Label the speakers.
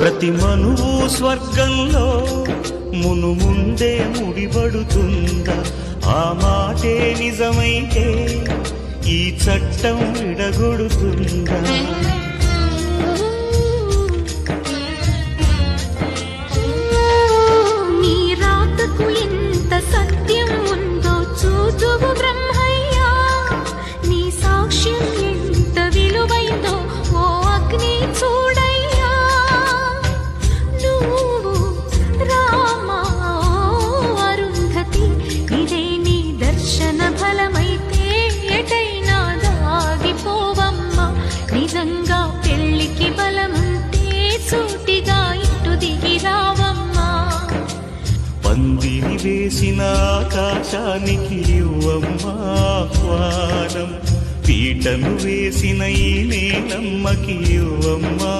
Speaker 1: ప్రతి మనువు స్వర్గంలో మును ముందే ముడిపడుతుందా? ఆ మాటే నిజమైతే ఈ చట్టం విడగొడుతుందా?
Speaker 2: సత్యం ఉందో చూచువు బ్రహ్మయ్యా. నీ సాక్ష్యం దర్శన ఎటైనా దాగిపోవమ్మా. నిజంగా పెళ్ళికి బలముంటే సూటిగా ఇటు దిగి రావమ్మా.
Speaker 1: పందిరి వేసిన ఆకాశానికి ఇవ్వమ్మా ఆహ్వానం. పీటను వేసిన ఈ నేలమ్మకి ఇవ్వమ్మా